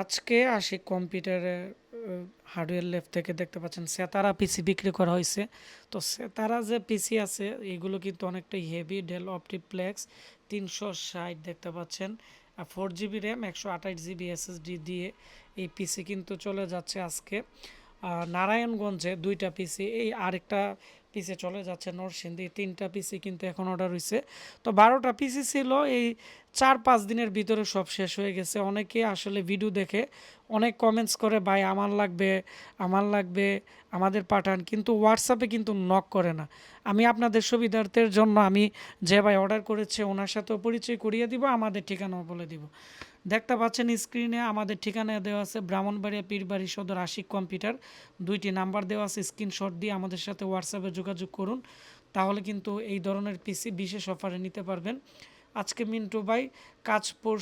আজকে আসি কম্পিউটারের হার্ডওয়্যার লেফ থেকে দেখতে পাচ্ছেন, সেতারা পিসি বিক্রি করা হয়েছে। তো সেতারা যে পিসি আছে, এগুলো কিন্তু অনেকটাই হেভি ডেল অপটিপ্লেক্স তিনশো ষাট দেখতে পাচ্ছেন। ফোর জিবি র্যাম একশো আঠাশ জিবি এসএসডি দিয়ে এই পিসি কিন্তু চলে যাচ্ছে আজকে। নারায়ণগঞ্জে দুইটা পিসি, এই আরেকটা পিসি চলে যাচ্ছে নরসিংদী। তিনটা পিসি কিন্তু এখন অর্ডার হয়েছে তো বারোটা পিসি ছিল, এই চার পাঁচ দিনের ভিতরে সব শেষ হয়ে গেছে। অনেকে আসলে ভিডিও দেখে, অনেক কমেন্টস করে, ভাই, আমার লাগবে আমার লাগবে, আমাদের পাঠান। কিন্তু হোয়াটসঅ্যাপে কিন্তু নক করে না। আমি আপনাদের সুবিধার্থের জন্য আমি যে ভাই অর্ডার করেছে, ওনার সাথেও পরিচয় করিয়ে দিব, আমাদের ঠিকানাও বলে দিব। দেখতে পাচ্ছেন স্ক্রিনে আমাদের ঠিকানা দেওয়া আছে, ব্রাহ্মণবাড়িয়া পীরবাড়ি সদর আশিক কম্পিউটার। দুইটি নাম্বার দেওয়া আছে স্ক্রিনশট দিয়ে আমাদের সাথে হোয়াটসঅ্যাপে যোগাযোগ করুন, তাহলে কিন্তু এই ধরনের পিসি বিশেষ অফারে নিতে পারবেন। আজকে মিন্টু ভাই কাজপুর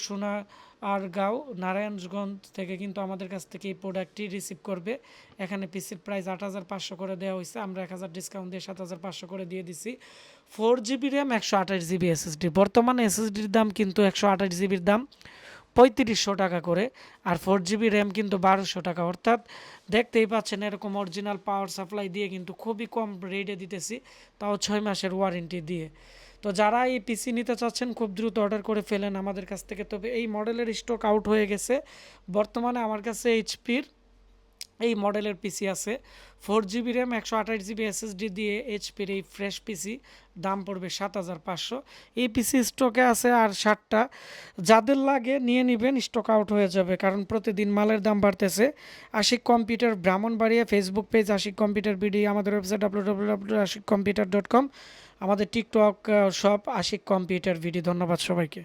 গাঁও নারায়ণগঞ্জ থেকে কিন্তু আমাদের কাছ থেকে এই প্রোডাক্টটি রিসিভ করবে। এখানে পিসির প্রাইস আট হাজার পাঁচশো করে দেওয়া হয়েছে, আমরা এক হাজার ডিসকাউন্ট দিয়ে সাত হাজার পাঁচশো করে দিয়ে দিছি। ফোর জিবি র্যাম একশো আঠাশ জিবি এসএসডি বর্তমানে এসএসডির দাম কিন্তু একশো আঠাশ জিবির দাম। পঁয়ত্রিশশো টাকা করে আর ফোর জিবি র্যাম কিন্তু বারোশো টাকা। অর্থাৎ দেখতেই পাচ্ছেন এরকম অরিজিনাল পাওয়ার সাপ্লাই দিয়ে কিন্তু খুবই কম রেটে দিতেছি, তাও ছয় মাসের ওয়ারেন্টি দিয়ে। তো যারা এই পিসি নিতে চাচ্ছেন, খুব দ্রুত অর্ডার করে ফেলেন আমাদের কাছ থেকে। তবে এই মডেলের স্টক আউট হয়ে গেছে। বর্তমানে আমার কাছে এইচপির এই মডেলের পিসি আছে। ফোর জিবি র্যাম একশো আঠাশ জিবি এসএসডি দিয়ে এইচপির এই ফ্রেশ পিসি দাম পড়বে সাত হাজার পাঁচশো। এই পিসি স্টকে আছে আর ষাটটা যাদের লাগে নিয়ে নেবেন স্টক আউট হয়ে যাবে, কারণ প্রতিদিন মালের দাম বাড়তেছে। Ashik computer Brahmanbaria Facebook page Ashik computer BD আমাদের website W W W Ashik computer dot com আমাদের টিকটক সব আশিক কম্পিউটার ভিডি ধন্যবাদ সবাইকে।